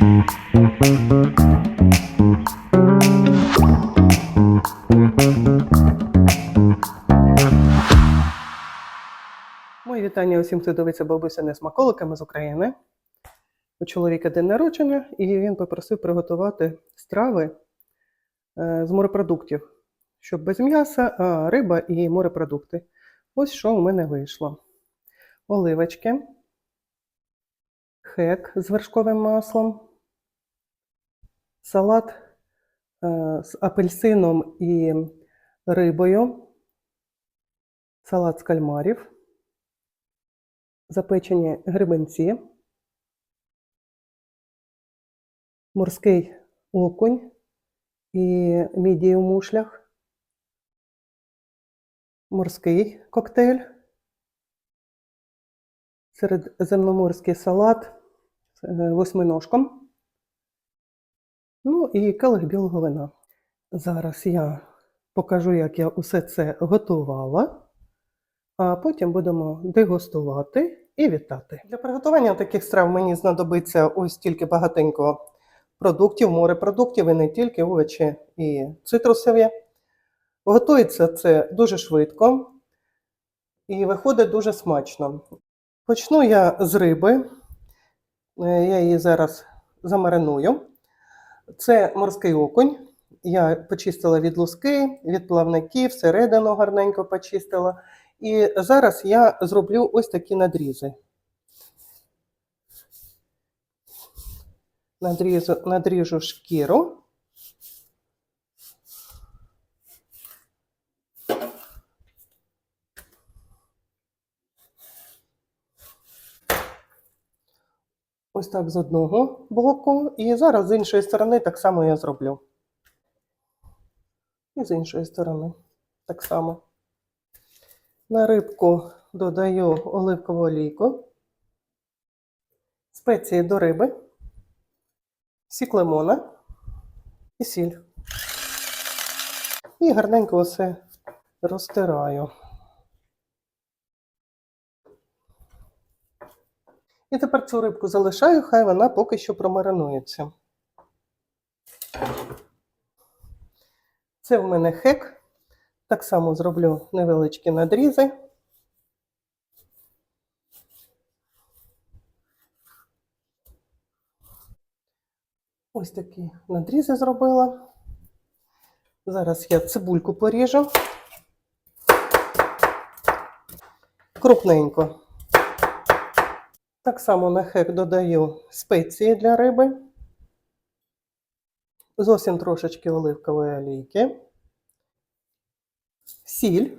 Мої вітання усім, хто дивиться бабусяни смаколиками з України. У чоловіка день народження, і він попросив приготувати страви е, з морепродуктів, щоб без м'яса, а риба і морепродукти. Ось що у мене вийшло: оливочки, хек з вершковим маслом, салат е, з апельсином і рибою, салат з кальмарів запечені грибенці, морський окунь і мідії у мушлях, морський коктейль, середземноморський салат з е, восьминожком, і келих білого вина. Зараз я покажу, як я усе це готувала а потім будемо дегустувати і вітати. Для приготування таких страв мені знадобиться ось тільки багатенько продуктів, морепродуктів і не тільки овочі і цитрусові. Готується це дуже швидко і виходить дуже смачно. Почну я з риби. Е, Я її зараз замариную. Це морський окунь. Я почистила від луски, від плавників, всередину гарненько почистила. І зараз я зроблю ось такі надрізи. Надрізу, надріжу шкіру. Ось так з одного боку. І зараз з іншої сторони так само я зроблю. І з іншої сторони так само. На рибку додаю оливкову олійку, спеції до риби, сік лимона і сіль. І гарненько все розтираю. І тепер цю рибку залишаю, хай вона поки що промаринується. Це в мене хек. Так само зроблю невеличкі надрізи. Ось такі надрізи зробила. Зараз я цибульку поріжу. Крупненько. Так само на хек додаю спеції для риби. Зовсім трошечки оливкової олійки сіль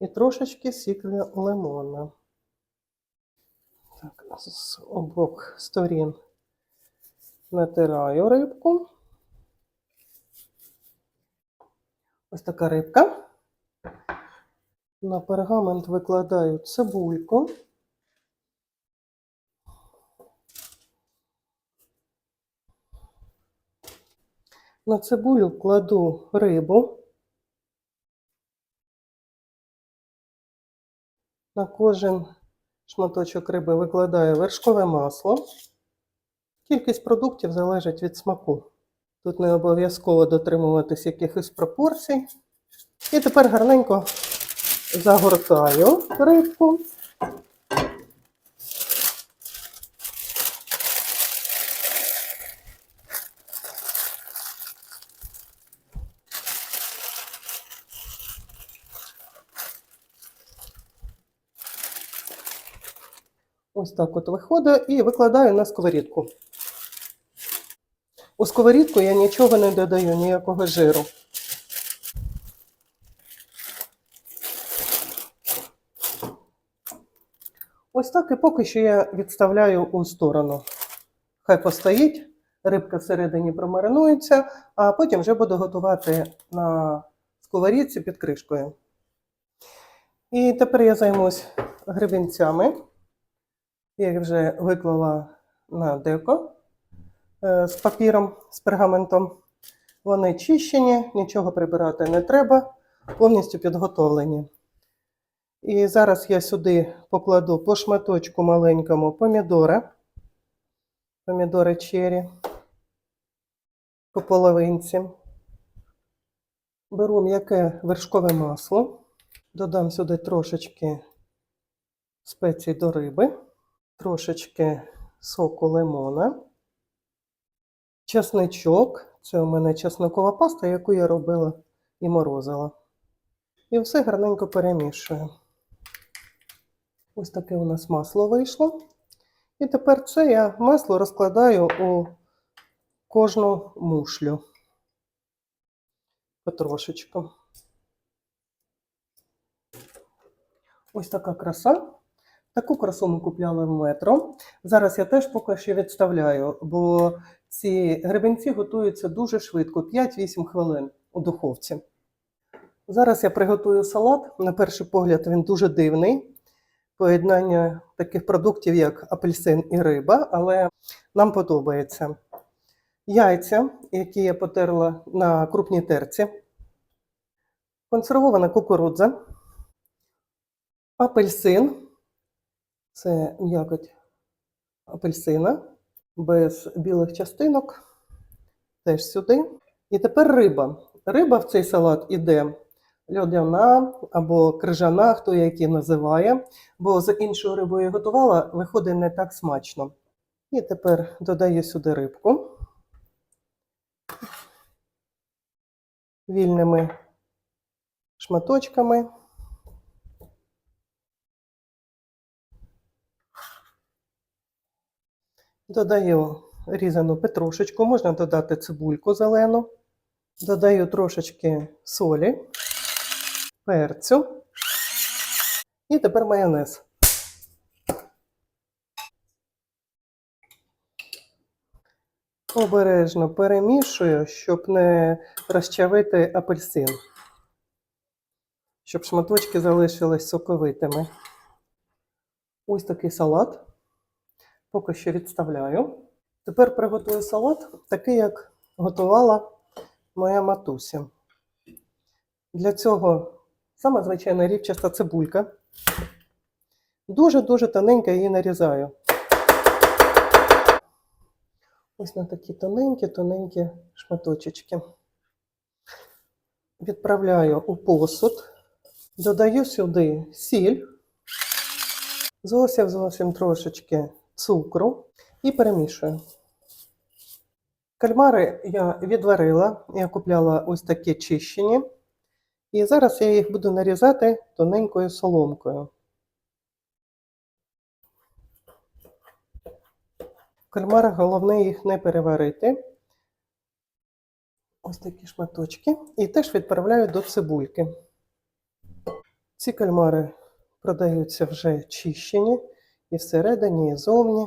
і трошечки сік лимона. Так, з обох сторін натираю рибку. Ось така рибка. На пергамент викладаю цибульку. На цибулю кладу рибу. На кожен шматочок риби викладаю вершкове масло. Кількість продуктів залежить від смаку. Тут не обов'язково дотримуватись якихось пропорцій. І тепер гарненько загортаю рибку. Так от виходить і викладаю на сковорідку. У сковорідку я нічого не додаю, ніякого жиру. Ось так і поки що я відставляю у сторону. Хай постоїть, рибка всередині промаринується, а потім вже буду готувати на сковорідці під кришкою. І тепер я займусь гребінцями. Я їх вже виклала на деко е, з папіром, з пергаментом. Вони чищені, нічого прибирати не треба, повністю підготовлені. І зараз я сюди покладу по шматочку маленькому помідора. помідори чері по половинці. Беру м'яке вершкове масло, додам сюди трошечки спецій до риби, трошечки соку лимона, чесничок. Це у мене чесникова паста, яку я робила і морозила. І все гарненько перемішую. Ось таке у нас масло вийшло. І тепер це я масло розкладаю у кожну мушлю. Потрошечку. Ось така краса. Таку красу ми купляли в метро. Зараз я теж поки що відставляю, бо ці гребенці готуються дуже швидко, 5-8 хвилин у духовці. Зараз я приготую салат. На перший погляд він дуже дивний. Поєднання таких продуктів, як апельсин і риба, але нам подобається. Яйця, які я потерла на крупній терці, консервована кукурудза, апельсин, це м'якоть апельсина, без білих частинок, теж сюди. І тепер риба. Риба в цей салат іде льодяна або крижана, хто її називає, бо з іншою рибою я готувала, виходить не так смачно. І тепер додаю сюди рибку. Вільними шматочками. Додаю різану петрушечку, можна додати цибульку зелену. Додаю трошечки солі, перцю. І тепер майонез. Обережно перемішую, щоб не розчавити апельсин. Щоб шматочки залишились соковитими. Ось такий салат. Поки що відставляю. Тепер приготую салат, такий, як готувала моя матуся. Для цього саме звичайна рівчаста цибулька. Дуже-дуже тоненько її нарізаю. Ось на такі тоненькі-тоненькі шматочечки. Відправляю у посуд, додаю сюди сіль, зовсім зовсім трошечки цукру і перемішую. Кальмари я відварила, я купляла ось такі чищені. І зараз я їх буду нарізати тоненькою соломкою. В кальмарах головне їх не переварити. Ось такі шматочки. І теж відправляю до цибульки. Ці кальмари продаються вже чищені і всередині, і зовні.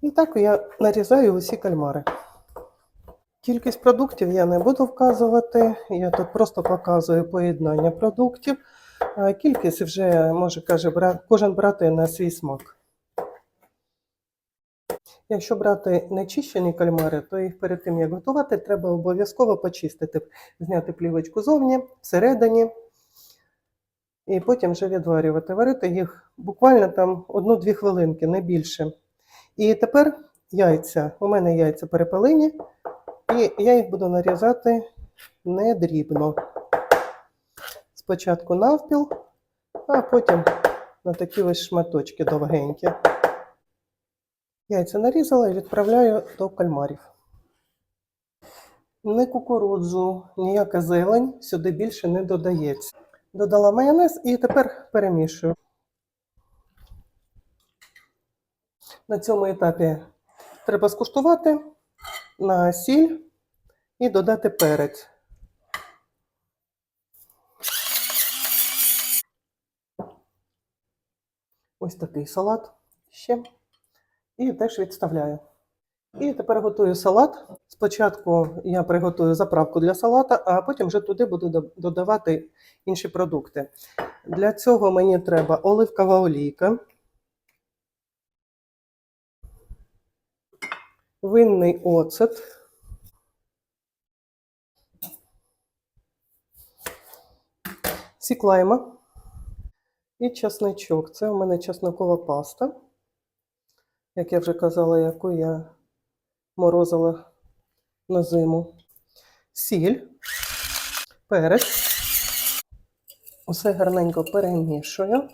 І так я нарізаю усі кальмари. Кількість продуктів я не буду вказувати, я тут просто показую поєднання продуктів. А кількість вже може каже, кожен брати на свій смак. Якщо брати нечищені кальмари, то їх перед тим як готувати, треба обов'язково почистити, зняти плівочку зовні, всередині, і потім вже відварювати. Варити їх буквально там 1-2 хвилинки, не більше. І тепер яйця. У мене яйця перепелині, і я їх буду нарізати не дрібно. Спочатку навпіл, а потім на такі ось шматочки довгенькі. Яйця нарізала і відправляю до кальмарів. Ні кукурудзу, ніяка зелень сюди більше не додається. Додала майонез і тепер перемішую. На цьому етапі треба скуштувати на сіль і додати перець. Ось такий салат ще. І теж відставляю. І тепер готую салат. Спочатку я приготую заправку для салата, а потім вже туди буду додавати інші продукти. Для цього мені треба оливкова олійка, винний оцет, сік лайма і чесничок. Це у мене чесникова паста. як я вже казала, яку я морозила на зиму. Сіль, перець. Усе гарненько перемішую.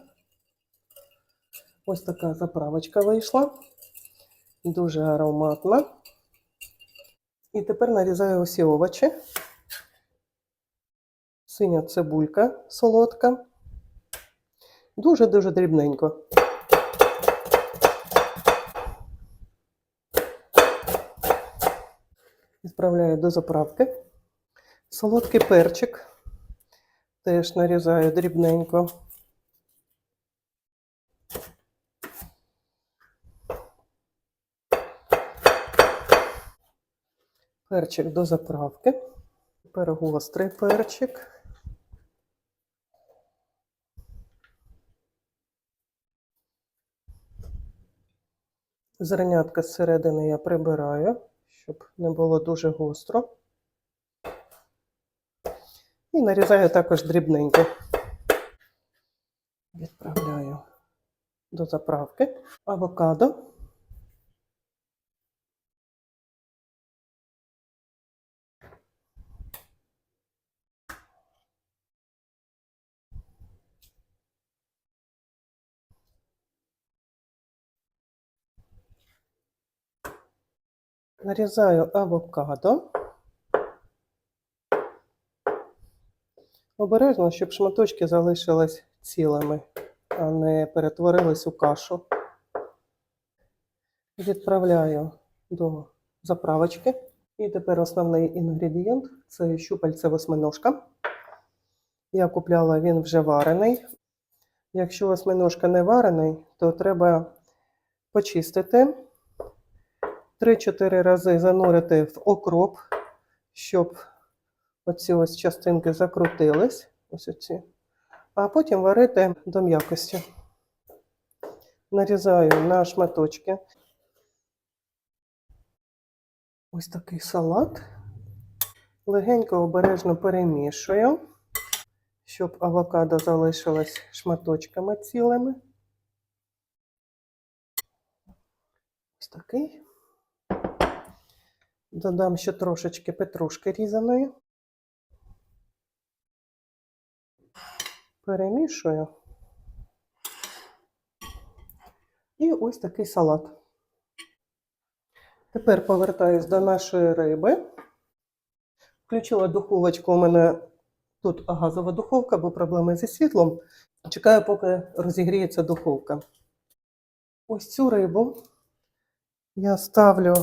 Ось така заправочка вийшла. Дуже ароматна. І тепер нарізаю усі овочі. Синя цибулька солодка. Дуже-дуже дрібненько. Відправляю до заправки. Солодкий перчик. Теж нарізаю дрібненько. Перчик до заправки. Тепер гострий перчик. Зернятка зсередини я прибираю, щоб не було дуже гостро. І нарізаю також дрібненько. Відправляю до заправки авокадо. Нарізаю авокадо. Обережно, щоб шматочки залишились цілими, а не перетворились у кашу. Відправляю до заправочки. І тепер основний інгредієнт це щупальце восьминожка. Я купляла він вже варений. Якщо восьминожка не варений, то треба почистити. 3-4 рази занурити в окроп, щоб оці ось частинки закрутились, ось оці, а потім варити до м'якості. Нарізаю на шматочки. Ось такий салат. Легенько обережно перемішую, щоб авокадо залишилось шматочками цілими. Ось такий. Додам ще трошечки петрушки різаної. Перемішую. І ось такий салат. Тепер повертаюсь до нашої риби. Включила духовочку. У мене тут газова духовка, бо проблеми зі світлом. Чекаю, поки розігріється духовка. Ось цю рибу я ставлю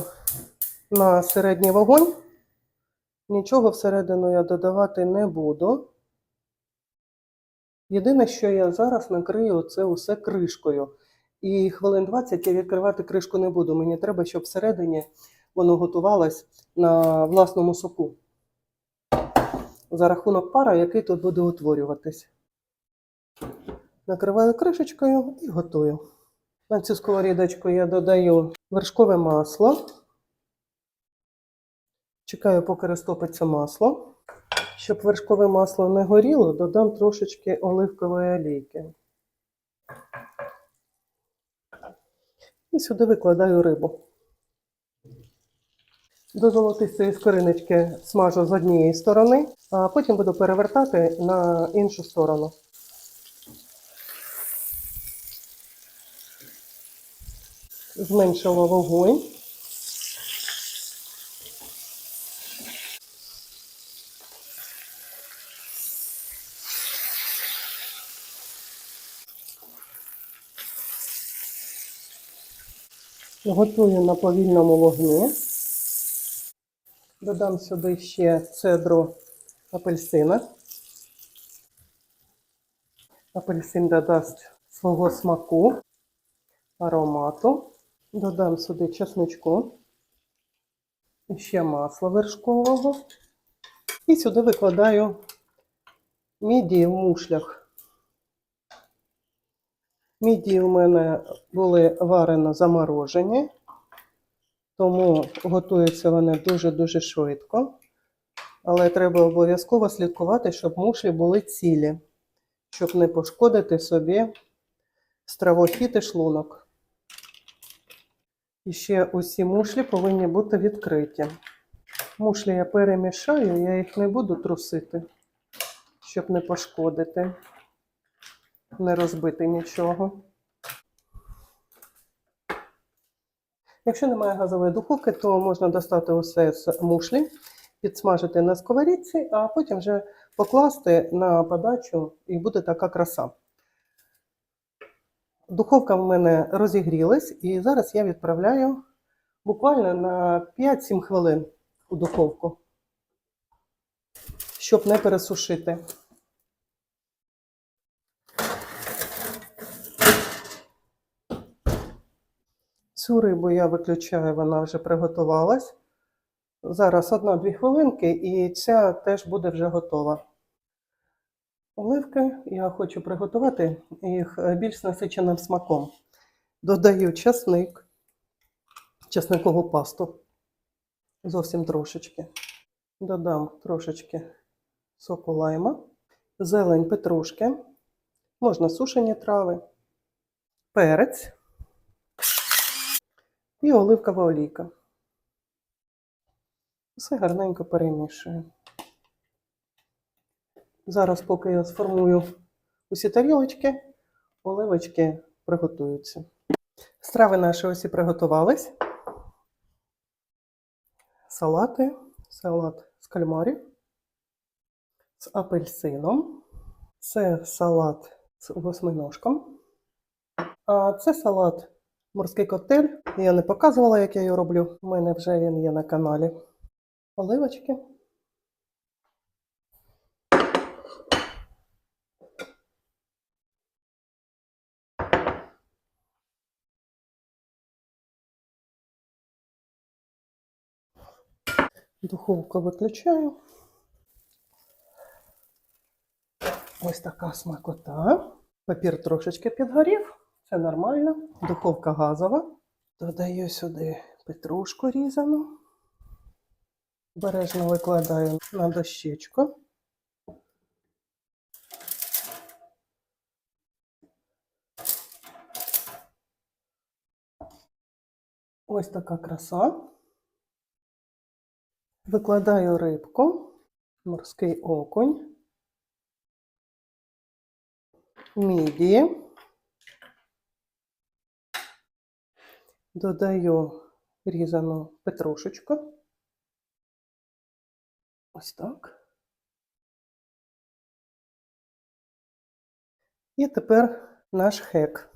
на середній вогонь. Нічого всередину я додавати не буду. Єдине, що я зараз накрию це усе кришкою. І хвилин 20 я відкривати кришку не буду. Мені треба, щоб всередині воно готувалось на власному соку. За рахунок пара, який тут буде утворюватись. Накриваю кришечкою і готую. На цю сковорідочку я додаю вершкове масло. Чекаю, поки розтопиться масло. Щоб вершкове масло не горіло, додам трошечки оливкової олійки. І сюди викладаю рибу. До золотистої скориночки смажу з однієї сторони, а потім буду перевертати на іншу сторону. Зменшила вогонь. Готую на повільному вогні. Додам сюди ще цедру апельсина. Апельсин додасть свого смаку, аромату. Додам сюди чесночку, і ще масло вершкового. І сюди викладаю мідії в мушлях. Мідії у мене були варено заморожені, тому готуються вони дуже-дуже швидко. Але треба обов'язково слідкувати, щоб мушлі були цілі, щоб не пошкодити собі стравохід і шлунок. І ще усі мушлі повинні бути відкриті. Мушлі я перемішаю, я їх не буду трусити, щоб не пошкодити, не розбити нічого. Якщо немає газової духовки, то можна достати усе з мушлі, підсмажити на сковорідці, а потім вже покласти на подачу і буде така краса. Духовка в мене розігрілась, і зараз я відправляю буквально на 5-7 хвилин у духовку, щоб не пересушити. Цю рибу я виключаю, вона вже приготувалась. Зараз одна-дві хвилинки, і ця теж буде вже готова. Оливки я хочу приготувати їх е, більш насиченим смаком. Додаю часник, часникову пасту. Зовсім трошечки. Додам трошечки соку лайма, зелень петрушки, можна сушені трави, перець і оливкова олійка. Все гарненько перемішую. Зараз, поки я сформую усі тарілочки, оливочки приготуються. Страви наші усі приготувались. Салати, салат з кальмарів, з апельсином. Це салат з восьминожком. А це салат морський коктейль. Я не показувала, як я його роблю. У мене вже він є на каналі. Оливочки. Духовку виключаю. Ось така смакота. Папір трошечки підгорів. Це нормально. Духовка газова. Додаю сюди петрушку різану. Бережно викладаю на дощечку. Ось така краса. Викладаю рибку, морський окунь, мідії. Додаю різану петрушечку. Ось так. І тепер наш хек.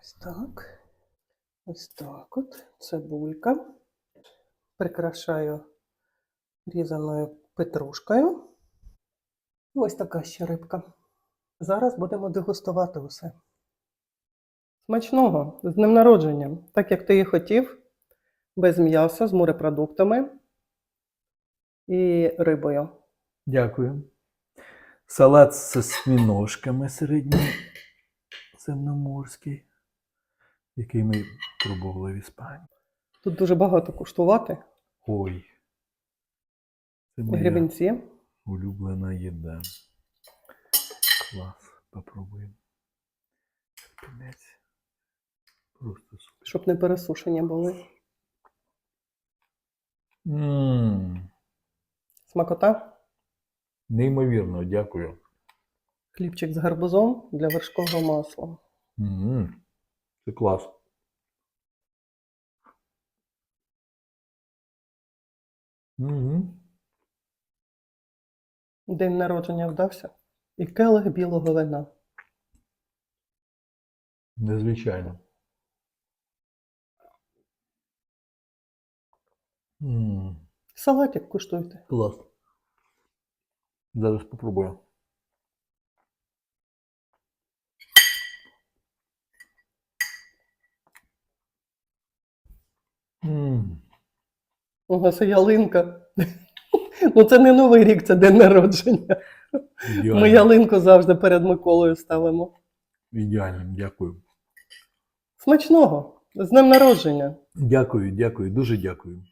Ось так. Ось так от. Цибулька. Прикрашаю різаною петрушкою. Ось така ще рибка. Зараз будемо дегустувати усе. Смачного, з днем народження, так як ти і хотів, без м'яса, з морепродуктами і рибою. Дякую. Салат з свіножками середньоземноморський, який ми пробували в Іспанії. Тут дуже багато куштувати. Ой. Це моя. Улюблена їда. Клас. Попробуємо. Терпінець. Просто супер. Щоб не пересушені були. Мм, Смакота. неймовірно, дякую. Хлібчик з гарбузом для вершкового масла. Мм, це клас. Мгм. День народження вдався. І келих білого вина. Незвичайно. М, Салатик куштуйте. Клас. Зараз попробую. М, Ого, це ялинка. Ну, це не Новий рік, це день народження. Ідеально. Ми ялинку завжди перед Миколою ставимо. Ідеально, дякую. Смачного! З днем народження! Дякую, дякую, дуже дякую.